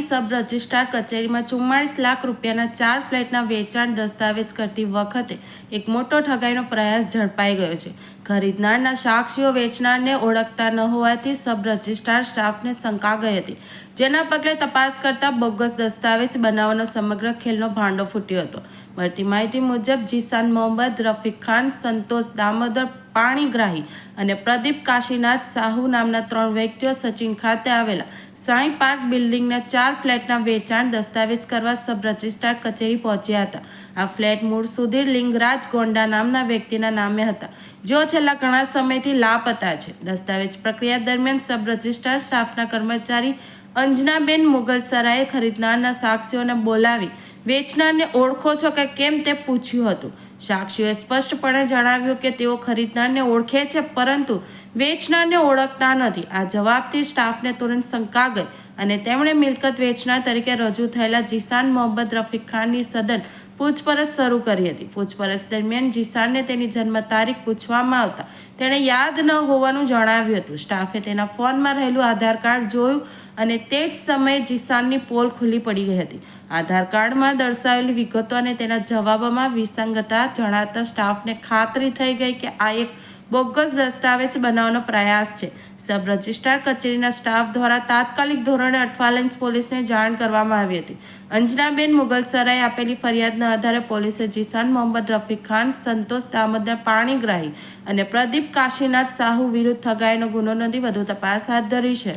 Sub registrar કચેરીમાં ચુમ્માળીસ લાખ રૂપિયાના ચાર ફ્લેટના વેચાણ દસ્તાવેજ કરતી વખતે એક મોટો ઠગાઈનો પ્રયાસ ઝડપાઈ ગયો છે. ખરીદનારના સાક્ષીઓ વેચનારને ઓળખતા ન હોવાથી સબ રજિસ્ટ્રાર સ્ટાફને શંકા ગઈ હતી. જેના પગલે તપાસ કરતા બોગસ દસ્તાવેજ બનાવવાનો સમગ્ર ખેલનો ભાંડો ફૂટ્યો હતો. મળતી માહિતી મુજબ, જીસાન મોહમ્મદ, રફીક ખાન, સંતોષ દામોદર પાણીગ્રાહી અને પ્રદીપ કાશીનાથ સાહુ નામના ત્રણ વ્યક્તિઓ સચિન ખાતે આવેલા સાંઈ પાર્ક બિલ્ડિંગના ચાર ફ્લેટના વેચાણ દસ્તાવેજ કરવા સબ રજિસ્ટ્રાર કચેરી પહોંચ્યા હતા. આ ફ્લેટ મૂળ સુધીર લિંગરાજ ગોંડા નામના વ્યક્તિના નામે હતા. જેઓ છેલ્લા ઘણા સમયથી લાપતા છે. દસ્તાવેજ પ્રક્રિયા દરમિયાન સબ રજિસ્ટ્રાર સ્ટાફના કર્મચારી અંજનાબેન મુગલસરાએ ખરીદનારના સાક્ષીઓને બોલાવી વેચનારને ઓળખો છો કે કેમ તે પૂછ્યું હતું. સાક્ષીઓએ સ્પષ્ટપણે જણાવ્યું કે તેઓ ખરીદનારને ઓળખે છે, પરંતુ વેચનારને ઓળખતા નથી. આ જવાબથી સ્ટાફને તુરંત શંકા ગઈ અને તેમણે મિલકત વેચનાર તરીકે રજૂ થયેલા જીસાન મોહમ્મદ રફીક ખાનની સદન પૂછપરછ શરૂ કરી હતી. પૂછપરછ દરમિયાન જીસાનને તેની જન્મ તારીખ પૂછવામાં આવતા તેણે યાદ ન હોવાનું જણાવ્યું હતું. સ્ટાફે તેના ફોનમાં રહેલું આધાર કાર્ડ જોયું અને તે જ સમયે જીસાનની પોલ ખુલ્લી પડી ગઈ હતી. આધાર કાર્ડમાં દર્શાવેલી વિગતો અને તેના જવાબોમાં વિસંગતા જણાતા સ્ટાફને ખાતરી થઈ ગઈ કે આ એક બોગસ દસ્તાવેજ બનાવવાનો પ્રયાસ છે. સબ રજિસ્ટ્રાર કચેરીના સ્ટાફ દ્વારા તાત્કાલિક ધોરણે અઠવાલેન્સ પોલીસને જાણ કરવામાં આવી હતી. અંજનાબેન મુગલસરાએ આપેલી ફરિયાદના આધારે પોલીસે જીસાન મોહમ્મદ રફીક ખાન, સંતોષ દામોદર પાણીગ્રાહી અને પ્રદીપ કાશીનાથ સાહુ વિરુદ્ધ ઠગાઈનો ગુનો નોંધી વધુ તપાસ હાથ ધરી છે.